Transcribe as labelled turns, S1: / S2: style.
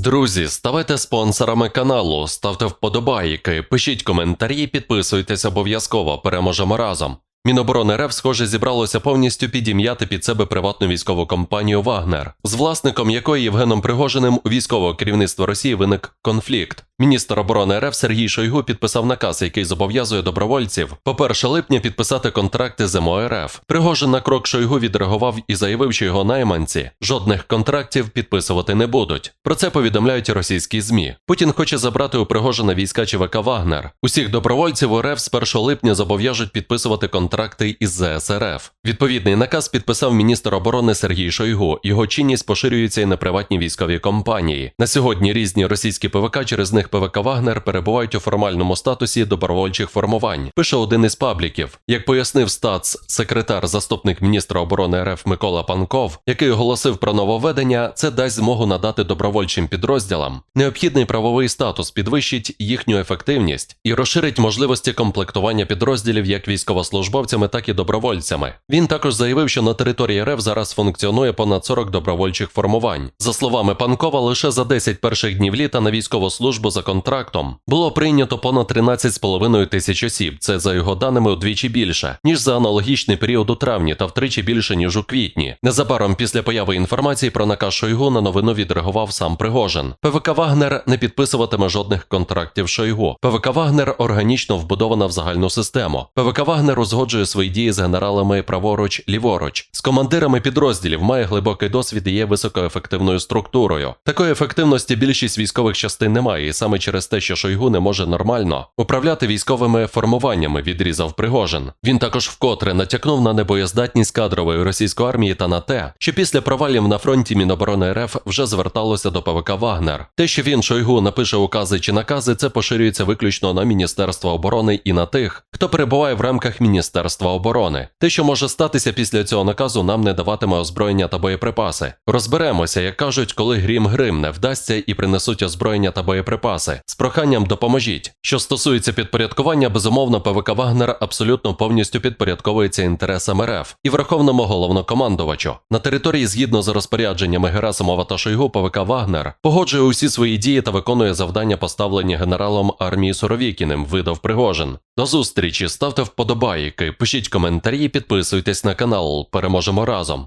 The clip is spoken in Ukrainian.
S1: Друзі, ставайте спонсорами каналу, ставте вподобайки, пишіть коментарі, підписуйтесь обов'язково. Переможемо разом. Міноборони РФ, схоже, зібралося повністю підім'яти під себе приватну військову компанію Вагнер, з власником якої Євгеном Пригожиним у військового керівництва Росії виник конфлікт. Міністр оборони РФ Сергій Шойгу підписав наказ, який зобов'язує добровольців по 1 липня підписати контракти з МОРФ. Пригожин на крок Шойгу відреагував і заявив, що його найманці жодних контрактів підписувати не будуть. Про це повідомляють російські змі. Путін хоче забрати у Пригожина війська ЧВК Вагнер. Усіх добровольців РФ з 1 липня зобов'яжуть підписувати контракти із ЗСРФ. Відповідний наказ підписав міністр оборони Сергій Шойгу. Його чинність поширюється і на приватні військові компанії. На сьогодні різні російські ПВК через них ПВК Вагнер перебувають у формальному статусі добровольчих формувань. Пише один із пабліків. Як пояснив стац секретар, заступник міністра оборони РФ Микола Панков, який оголосив про нововведення, це дасть змогу надати добровольчим підрозділам необхідний правовий статус, підвищить їхню ефективність і розширить можливості комплектування підрозділів як військовослужбовцями, так і добровольцями. Він також заявив, що на території РФ зараз функціонує понад 40 добровольчих формувань. За словами Панкова, лише за 10 перших днів літа на військову службу за контрактом було прийнято понад 13,5 тисяч осіб. Це за його даними удвічі більше, ніж за аналогічний період у травні та втричі більше ніж у квітні. Незабаром після появи інформації про наказ Шойгу на новину відреагував сам Пригожин. ПВК Вагнер не підписуватиме жодних контрактів Шойгу. ПВК Вагнер органічно вбудована в загальну систему. ПВК Вагнер узгоджує свої дії з генералами праворуч ліворуч, з командирами підрозділів має глибокий досвід і є високоефективною структурою. Такої ефективності більшість військових частин немає, саме через те, що Шойгу не може нормально управляти військовими формуваннями, відрізав Пригожин. Він також вкотре натякнув на небоєздатність кадрової російської армії та на те, що після провалів на фронті Міноборони РФ вже зверталося до ПВК Вагнер. Те, що він Шойгу напише укази чи накази, це поширюється виключно на Міністерство оборони і на тих, хто перебуває в рамках Міністерства оборони. Те, що може статися після цього наказу, нам не даватиме озброєння та боєприпаси. Розберемося, як кажуть, коли грім грим не вдасться і принесуть озброєння та боєприпаси. З проханням допоможіть. Що стосується підпорядкування, безумовно, ПВК Вагнер абсолютно повністю підпорядковується інтересам РФ і Верховному головнокомандувачу. На території, згідно з розпорядженнями Герасимова та Шойгу, ПВК Вагнер погоджує усі свої дії та виконує завдання, поставлені генералом армії Суровікіним, видав Пригожин. До зустрічі, ставте вподобайки, пишіть коментарі, підписуйтесь на канал. Переможемо разом.